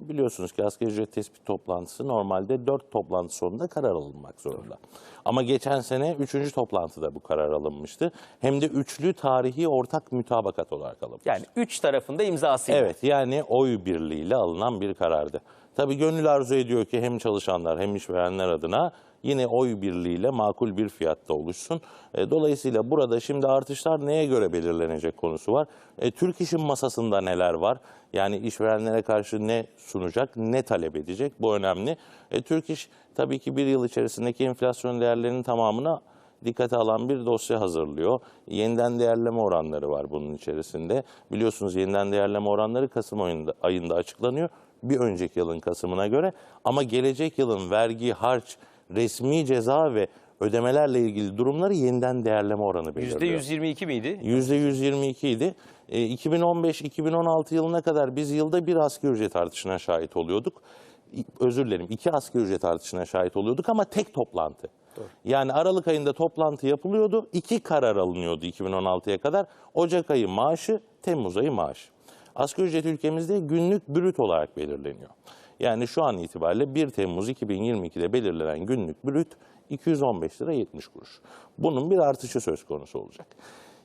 Biliyorsunuz ki asgari ücret tespit toplantısı normalde 4 toplantı sonunda karar alınmak zorunda. Ama geçen sene 3. toplantıda bu karar alınmıştı. Hem de üçlü tarihi ortak mütabakat olarak alınmıştı. Yani üç tarafında imzasıyla. Evet yani oy birliğiyle alınan bir karardı. Tabii gönül arzu ediyor ki hem çalışanlar hem işverenler adına yine oy birliğiyle makul bir fiyatta oluşsun. E, Dolayısıyla burada şimdi artışlar neye göre belirlenecek konusu var. E, Türk İş'in masasında neler var? Yani işverenlere karşı ne sunacak, ne talep edecek? Bu önemli. E, Türk İş tabii ki bir yıl içerisindeki enflasyon değerlerinin tamamına dikkate alan bir dosya hazırlıyor. Yeniden değerleme oranları var bunun içerisinde. Biliyorsunuz yeniden değerleme oranları Kasım ayında, ayında açıklanıyor. Bir önceki yılın Kasım'ına göre ama gelecek yılın vergi, harç, resmi ceza ve ödemelerle ilgili durumları yeniden değerleme oranı belirliyor. %122 miydi? %122 idi. E, 2015-2016 yılına kadar biz yılda bir asgari ücret artışına şahit oluyorduk. Özür dilerim iki asgari ücret artışına şahit oluyorduk ama tek toplantı. Yani Aralık ayında toplantı yapılıyordu. iki karar alınıyordu 2016'ya kadar. Ocak ayı maaşı, Temmuz ayı maaşı. Asgari ücret ülkemizde günlük brüt olarak belirleniyor. Yani şu an itibariyle 1 Temmuz 2022'de belirlenen günlük brüt 215 lira 70 kuruş. Bunun bir artışı söz konusu olacak.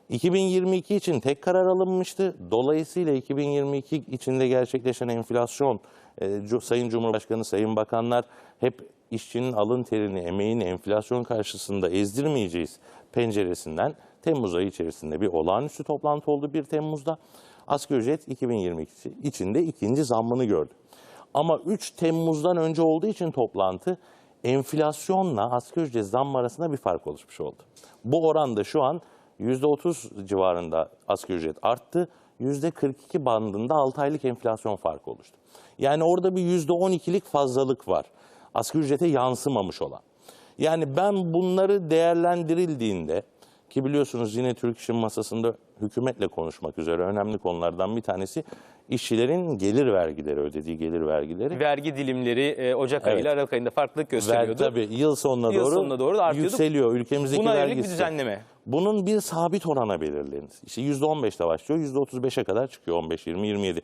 2022 için tek karar alınmıştı. Dolayısıyla 2022 içinde gerçekleşen enflasyon, e, Sayın Cumhurbaşkanı, Sayın Bakanlar hep işçinin alın terini, emeğini enflasyon karşısında ezdirmeyeceğiz penceresinden Temmuz ayı içerisinde bir olağanüstü toplantı oldu 1 Temmuz'da. Asgari ücret 2022 içinde ikinci zammını gördü. Ama 3 Temmuz'dan önce olduğu için toplantı enflasyonla asgari ücret zammı arasında bir fark oluşmuş oldu. Bu oranda şu an %30 civarında asgari ücret arttı. %42 bandında 6 aylık enflasyon farkı oluştu. Yani orada bir %12'lik fazlalık var. Asgari ücrete yansımamış olan. Yani ben bunları değerlendirildiğinde ki biliyorsunuz yine Türk İş'in masasında hükümetle konuşmak üzere önemli konulardan bir tanesi işçilerin gelir vergileri ödediği gelir vergileri. Vergi dilimleri e, Ocak ayı Evet. ile Aralık ayında farklılık Ver, gösteriyordu. tabii yıl sonuna Yıl doğru, sonuna doğru da artıyordu. yükseliyor ülkemizdeki Buna vergi yönelik bir düzenleme. Bunun bir sabit orana belirlenir. İşte %15 ile başlıyor, %35'e kadar çıkıyor, 15, 20, 27.